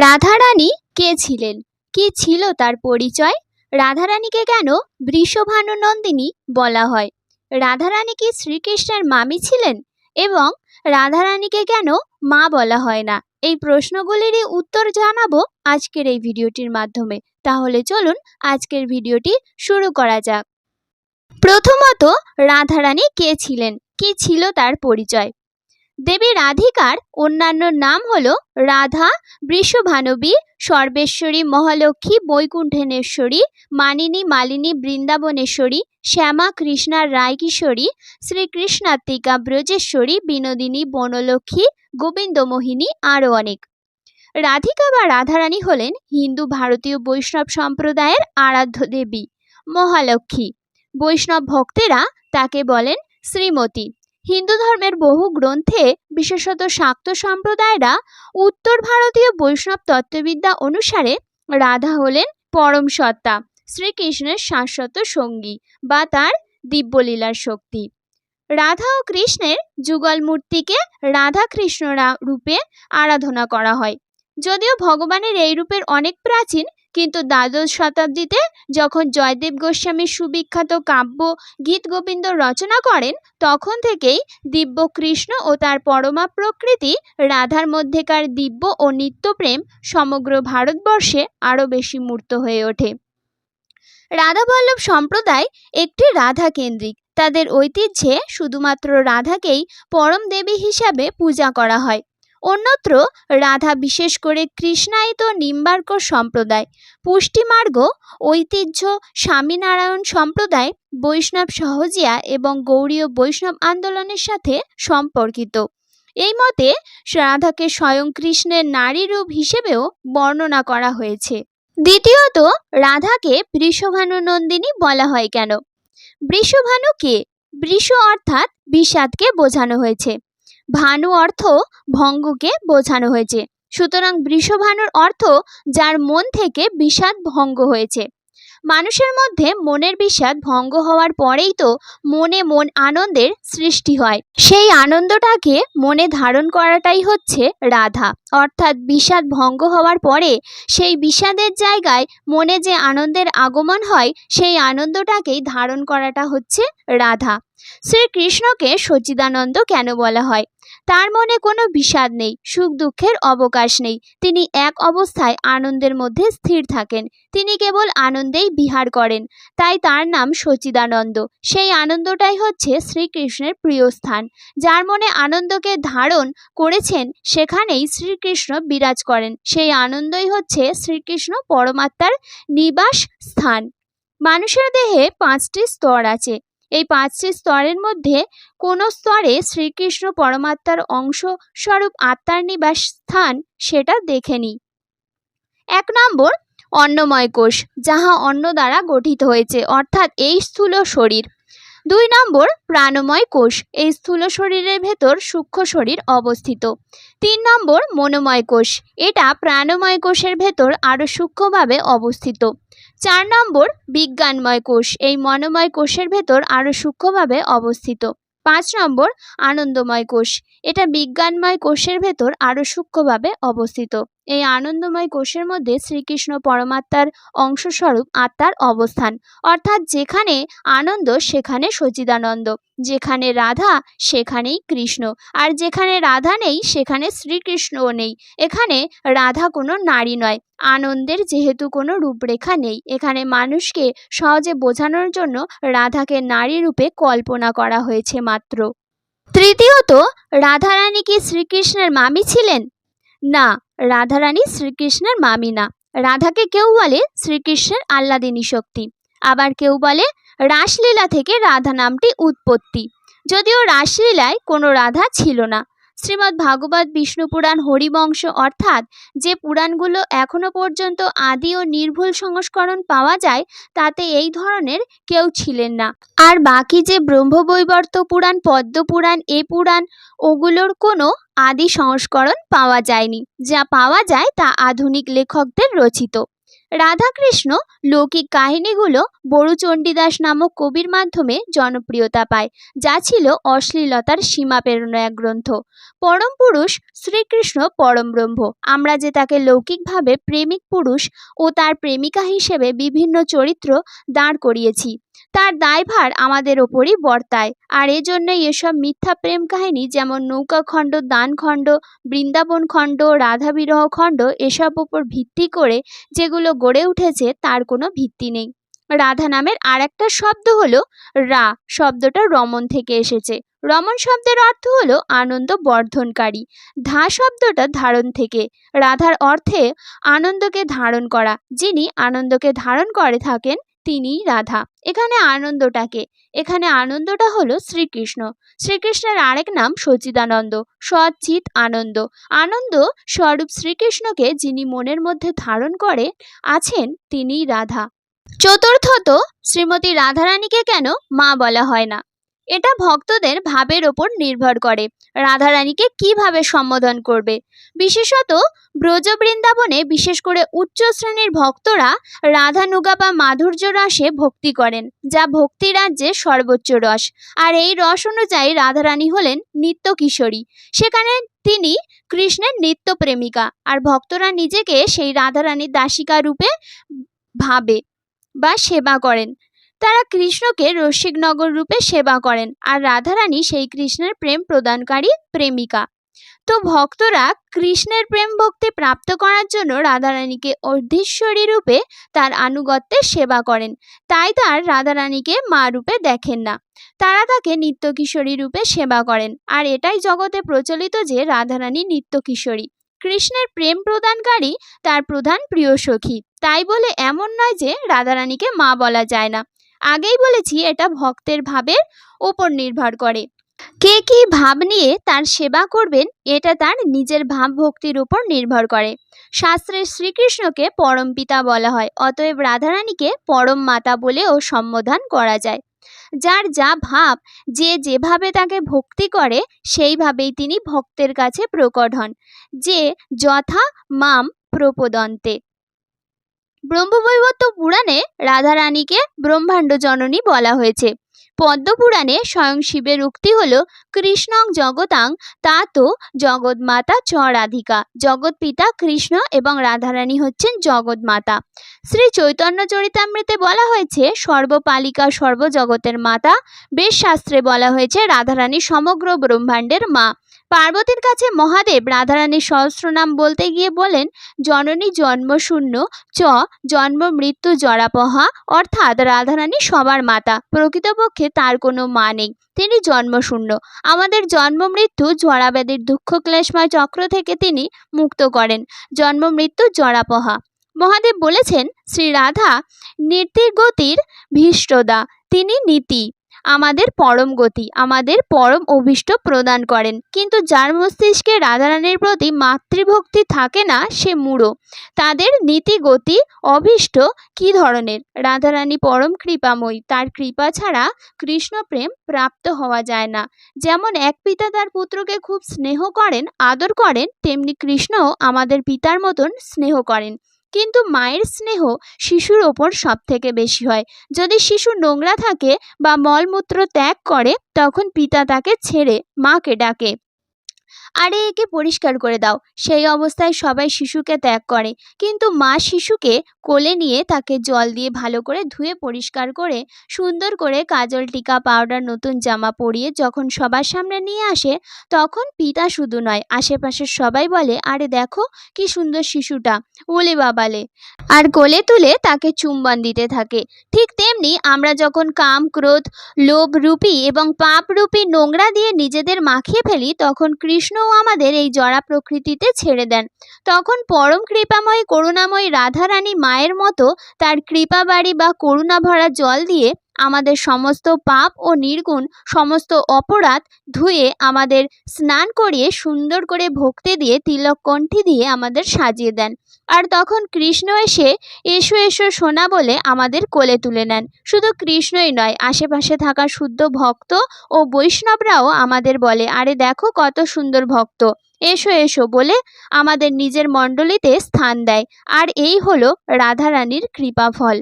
রাধারানী কে ছিলেন? কি ছিল তার পরিচয়? রাধারানীকে কেন বৃষভানু নন্দিনী বলা হয়? রাধারানী কি শ্রীকৃষ্ণের মামি ছিলেন? এবং রাধারানীকে কেন মা বলা হয় না? এই প্রশ্নগুলিরই উত্তর জানাব আজকের এই ভিডিওটির মাধ্যমে। তাহলে চলুন আজকের ভিডিওটি শুরু করা যাক। প্রথমত, রাধারানী কে ছিলেন? কি ছিল তার পরিচয়? দেবী রাধিকার অন্যান্য নাম হল রাধা, বৃষভানবী, সর্বেশ্বরী, মহালক্ষ্মী বৈকুণ্ঠেশ্বরী মানিনী, মালিনী, বৃন্দাবনেশ্বরী, শ্যামা, কৃষ্ণা, রায়কিশোরী শ্রীকৃষ্ণাত্মিকা ব্রজেশ্বরী, বিনোদিনী, বনলক্ষ্মী, গোবিন্দমোহিনী আরও অনেক। রাধিকা বা রাধারানী হলেন হিন্দু ভারতীয় বৈষ্ণব সম্প্রদায়ের আরাধ্য দেবী, মহালক্ষ্মী। বৈষ্ণব ভক্তেরা তাকে বলেন শ্রীমতী। হিন্দু ধর্মের বহু গ্রন্থে, বিশেষত শাক্ত সম্প্রদায়রা উত্তর ভারতীয় বৈষ্ণব তত্ত্ববিদ্যা অনুসারে রাধা হলেন পরম সত্তা, শ্রীকৃষ্ণের শাশ্বত সঙ্গী বা তার দিব্যলীলার শক্তি। রাধা ও কৃষ্ণের যুগল মূর্তিকে রাধা কৃষ্ণরা রূপে আরাধনা করা হয়। যদিও ভগবানের এই রূপের অনেক প্রাচীন, কিন্তু দ্বাদশ শতাব্দীতে যখন জয়দেব গোস্বামী সুবিখ্যাত কাব্য গীত গোবিন্দ রচনা করেন, তখন থেকেই দিব্য কৃষ্ণ ও তার পরমা প্রকৃতি রাধার মধ্যেকার দিব্য ও নিত্যপ্রেম সমগ্র ভারতবর্ষে আরও বেশি মূর্ত হয়ে ওঠে। রাধাবল্লভ সম্প্রদায় একটি রাধা কেন্দ্রিক। তাদের ঐতিহ্যে শুধুমাত্র রাধাকেই পরম দেবী হিসাবে পূজা করা হয়। অন্যত্র রাধা বিশেষ করে কৃষ্ণায়িত নিম্বার্ক সম্প্রদায়, পুষ্টিমার্গ, ঐতিহ্য, স্বামীনারায়ণ সম্প্রদায়, বৈষ্ণব সহজিয়া এবং গৌড়ীয় বৈষ্ণব আন্দোলনের সাথে সম্পর্কিত। এই মতে রাধাকে স্বয়ং কৃষ্ণের নারী রূপ হিসেবেও বর্ণনা করা হয়েছে। দ্বিতীয়ত, রাধাকে বৃষভানু নন্দিনী বলা হয় কেন? বৃষভানু কে? বৃষ অর্থাৎ বিষাদকে বোঝানো হয়েছে। ভানু অর্থ ভঙ্গকে বোঝানো হয়েছে। সুতরাং বৃষভানুর অর্থ যার মন থেকে বিষাদ ভঙ্গ হয়েছে। মানুষের মধ্যে মনের বিষাদ ভঙ্গ হওয়ার পরেই তো মনে মন আনন্দের সৃষ্টি হয়। সেই আনন্দটাকে মনে ধারণ করাটাই হচ্ছে রাধা। অর্থাৎ বিষাদ ভঙ্গ হওয়ার পরে সেই বিষাদের জায়গায় মনে যে আনন্দের আগমন হয়, সেই আনন্দটাকেই ধারণ করাটা হচ্ছে রাধা। শ্রীকৃষ্ণকে সচিদানন্দ কেন বলা হয়? তার মনে কোনো বিষাদ নেই, সুখ দুঃখের অবকাশ নেই। তিনি এক অবস্থায় আনন্দের মধ্যে স্থির থাকেন। তিনি কেবল আনন্দেই বিহার করেন। তাই তার নাম সচিদানন্দ। সেই আনন্দটাই হচ্ছে শ্রীকৃষ্ণের প্রিয় স্থান। যার মনে আনন্দকে ধারণ করেছেন, সেখানেই শ্রীকৃষ্ণ বিরাজ করেন। সেই আনন্দই হচ্ছে শ্রীকৃষ্ণ পরমাত্মার নিবাস স্থান। মানুষের দেহে পাঁচটি স্তর আছে। এই পাঁচটি স্তরের মধ্যে কোন স্তরে শ্রীকৃষ্ণ পরমাত্মার অংশ স্বরূপ আত্মার নিবাস স্থান সেটা দেখে নিই। এক নম্বর, অন্নময় কোষ, যাহা অন্ন দ্বারা গঠিত হয়েছে, অর্থাৎ এই স্থূল শরীর। দুই নম্বর, প্রাণময় কোষ, এই স্থূল শরীরের ভেতর সূক্ষ্ম শরীর অবস্থিত। তিন নম্বর, মনোময় কোষ, এটা প্রাণময় কোষের ভেতর আরও সূক্ষ্মভাবে অবস্থিত। চার নম্বর, বিজ্ঞানময় কোষ, এই মনোময় কোষের ভেতর আরও সূক্ষ্মভাবে অবস্থিত। পাঁচ নম্বর, আনন্দময় কোষ এটা বিজ্ঞানময় কোষের ভেতর আরও সূক্ষ্মভাবে অবস্থিত। এই আনন্দময় কোষের মধ্যে শ্রীকৃষ্ণ পরমাত্মার অংশস্বরূপ আত্মার অবস্থান। অর্থাৎ যেখানে আনন্দ, সেখানে সচিদানন্দ। যেখানে রাধা, সেখানেই কৃষ্ণ। আর যেখানে রাধা নেই, সেখানে শ্রীকৃষ্ণও নেই। এখানে রাধা কোনো নারী নয়। আনন্দের যেহেতু কোনো রূপরেখা নেই। এখানে মানুষকে সহজে বোঝানোর জন্য রাধাকে নারী রূপে কল্পনা করা হয়েছে মাত্র। তৃতীয়ত রাধারানী কি শ্রীকৃষ্ণের মামি ছিলেন? না, রাধারানী শ্রীকৃষ্ণের মামি না। রাধাকে কেউ বলে শ্রীকৃষ্ণের আহ্লাদিনী শক্তি। আবার কেউ বলে রাসলীলা থেকে রাধা নামটি উৎপত্তি। যদিও রাসলীলায় কোনো রাধা ছিল না শ্রীমদ্ ভাগবত বিষ্ণু পুরাণ হরিবংশ অর্থাৎ যে পুরাণগুলো এখনও পর্যন্ত আদি ও নির্ভুল সংস্করণ পাওয়া যায়, তাতে এই ধরনের কেউ ছিলেন না। আর বাকি যে ব্রহ্মবৈবর্ত পুরাণ, পদ্ম পুরাণ, এ পুরাণ, ওগুলোর কোনো আদি সংস্করণ পাওয়া যায়নি। যা পাওয়া যায় তা আধুনিক লেখকদের রচিত। রাধাকৃষ্ণ লৌকিক কাহিনীগুলো বড়ু চণ্ডীদাস নামক কবির মাধ্যমে জনপ্রিয়তা পায়, যা ছিল অশ্লীলতার সীমা পেরোনো এক গ্রন্থ। পরম পুরুষ শ্রীকৃষ্ণ পরম ব্রহ্ম। আমরা যে তাকে লৌকিকভাবে প্রেমিক পুরুষ ও তার প্রেমিকা হিসেবে বিভিন্ন চরিত্র দাঁড় করিয়েছি। তার দায়ভার আমাদের ওপরই বর্তায়। আর এজন্যই এসব মিথ্যা প্রেম কাহিনী যেমন নৌকা নৌকাখণ্ড দানখণ্ড বৃন্দাবন খণ্ড রাধাবিরহ খণ্ড, এসব উপর ভিত্তি করে যেগুলো গড়ে উঠেছে তার কোনো ভিত্তি নেই। রাধা নামের আর একটা শব্দ হলো রা। শব্দটা রমন থেকে এসেছে। রমন শব্দের অর্থ হলো আনন্দ বর্ধনকারী। ধা শব্দটা ধারণ থেকে। রাধার অর্থে আনন্দকে ধারণ করা। যিনি আনন্দকে ধারণ করে থাকেন তিনিই রাধা। এখানে আনন্দটাকে। এখানে আনন্দটা হলো শ্রীকৃষ্ণ। শ্রীকৃষ্ণের আরেক নাম সচিদানন্দ সচিত আনন্দ। আনন্দ স্বরূপ শ্রীকৃষ্ণকে যিনি মনের মধ্যে ধারণ করে, আছেন তিনি রাধা। চতুর্থত শ্রীমতী রাধারানীকে কেন মা বলা হয় না? এটা ভক্তদের ভাবের ওপর নির্ভর করে। রাধারানীকে কীভাবে সম্বোধন করবে? বিশেষত ব্রজ বৃন্দাবনে বিশেষ করে উচ্চ শ্রেণির ভক্তরা রাধানুগা বা মাধুর্য রসে ভক্তি করেন, যা ভক্তি রাজ্যের সর্বোচ্চ রস। আর এই রস অনুযায়ী রাধারানী হলেন নিত্য কিশোরী। সেখানে তিনি কৃষ্ণের নিত্য প্রেমিকা, আর ভক্তরা নিজেকে সেই রাধারানীর দাসিকা রূপে ভাবে বা সেবা করেন। তারা কৃষ্ণকে রসিকনগর রূপে সেবা করেন আর রাধারানী সেই কৃষ্ণের প্রেম প্রদানকারী প্রেমিকা। তো ভক্তরা কৃষ্ণের প্রেম ভক্তি প্রাপ্ত করার জন্য রাধারানীকে অর্ধেশ্বরী রূপে তার আনুগত্যের সেবা করেন। তাই তার রাধারানীকে মা রূপে দেখেন না। তারা তাকে নিত্য কিশোরী রূপে সেবা করেন। আর এটাই জগতে প্রচলিত যে রাধারানী নিত্য কিশোরী কৃষ্ণের প্রেম প্রদানকারী তার প্রধান প্রিয় সখী। তাই বলে এমন নয় যে রাধারানীকে মা বলা যায় না। আগেই বলেছি এটা ভক্তের ভাবের ওপর নির্ভর করে। কে কি ভাব নিয়ে তার সেবা করবেন, এটা তার নিজের ভাব ভক্তির উপর নির্ভর করে। শাস্ত্রে শ্রীকৃষ্ণকে পরম পিতা বলা হয়, অতএব রাধারানীকে পরম মাতা বলেও সম্বোধন করা যায়। যার যা ভাব, যে যেভাবে তাকে ভক্তি করে, সেইভাবেই তিনি ভক্তের কাছে প্রকট হন, যে যথা মাম প্রপদন্তে। ব্রহ্মবৈবর্ত পুরাণে রাধারানীকে ব্রহ্মাণ্ড জননী বলা হয়েছে। পদ্মপুরাণে স্বয়ং শিবের উক্তি হল, কৃষ্ণং জগতাং তা তো জগৎমাতা চ রাধিকা জগৎ পিতা কৃষ্ণ এবং রাধারানী হচ্ছেন জগৎমাতা শ্রী চৈতন্য চরিতামৃতে বলা হয়েছে, সর্বপালিকা সর্বজগতের মাতা। বেশ শাস্ত্রে বলা হয়েছে, রাধারানী সমগ্র ব্রহ্মাণ্ডের মা। পার্বতীর কাছে মহাদেব রাধারানীর সহস্র নাম বলতে গিয়ে বলেন, জননী জন্মশূন্য, চ, জন্ম মৃত্যু জরাপহা, অর্থাৎ রাধারানী সবার মাতা। প্রকৃতপক্ষে তার কোনো মা নেই, তিনি জন্মশূন্য। আমাদের জন্ম মৃত্যু জরাব্যাধির দুঃখ ক্লেশময় চক্র থেকে তিনি মুক্ত করেন। জন্ম মৃত্যু জরাপহা। মহাদেব বলেছেন, শ্রী রাধা গতির ভীষ্টদা, তিনি নীতি। আমাদের পরম গতি, আমাদের পরম অভীষ্ট প্রদান করেন। কিন্তু যার মস্তিষ্কে রাধারানীর প্রতি মাতৃভক্তি থাকে না, সে মূঢ়। তাদের নীতি গতি অভীষ্ট কী ধরনের? রাধারানী পরম কৃপাময়ী, তার কৃপা ছাড়া কৃষ্ণপ্রেম প্রাপ্ত হওয়া যায় না। যেমন এক পিতা তার পুত্রকে খুব স্নেহ করেন, আদর করেন, তেমনি কৃষ্ণও আমাদের পিতার মতন স্নেহ করেন। কিন্তু মায়ের স্নেহ শিশুর ওপর সব থেকে বেশি হয়। যদি শিশু নোংরা থাকে বা মলমূত্র ত্যাগ করে, তখন পিতা তাকে ছেড়ে মাকে ডাকে। আরে, একে পরিষ্কার করে দাও। সেই অবস্থায় সবাই শিশুকে ত্যাগ করে। কিন্তু মা শিশুকে কোলে নিয়ে তাকে জল দিয়ে ভালো করে ধুয়ে পরিষ্কার করে, সুন্দর করে কাজল টিকা, পাউডার, নতুন জামা পরিয়ে যখন সবার সামনে নিয়ে আসে, তখন পিতা শুধু নয়, আশেপাশের সবাই বলে, আরে দেখো কি সুন্দর শিশুটা, ওলে বাবালে। আর কোলে তুলে তাকে চুম্বন দিতে থাকে। ঠিক তেমনি আমরা যখন কাম, ক্রোধ, লোভ রূপী এবং পাপ রূপী নোংরা দিয়ে নিজেদের মাখিয়ে ফেলি, তখন কৃষ্ণও আমাদের এই জড়া প্রকৃতিতে ছেড়ে দেন। তখন পরম কৃপাময়, করুণাময় রাধারানী মায়ের মতো তার কৃপাবাড়ি বা করুণা ভরা জল দিয়ে আমাদের সমস্ত পাপ ও নির্গুণ সমস্ত অপরাধ ধুয়ে আমাদের স্নান করিয়ে সুন্দর করে ভক্তি দিয়ে তিলক কণ্ঠী দিয়ে আমাদের সাজিয়ে দেন। আর তখন কৃষ্ণ এসে এসো এসো সোনা বলে আমাদের কোলে তুলে নেন। শুধু কৃষ্ণই নয়, আশেপাশে থাকা শুদ্ধ ভক্ত ও বৈষ্ণবরাও আমাদের বলে, আরে দেখো কত সুন্দর ভক্ত। এসো এসো বলে আমাদের নিজের মণ্ডলীতে স্থান দেয়। আর এই হলো রাধারানীর কৃপাফল।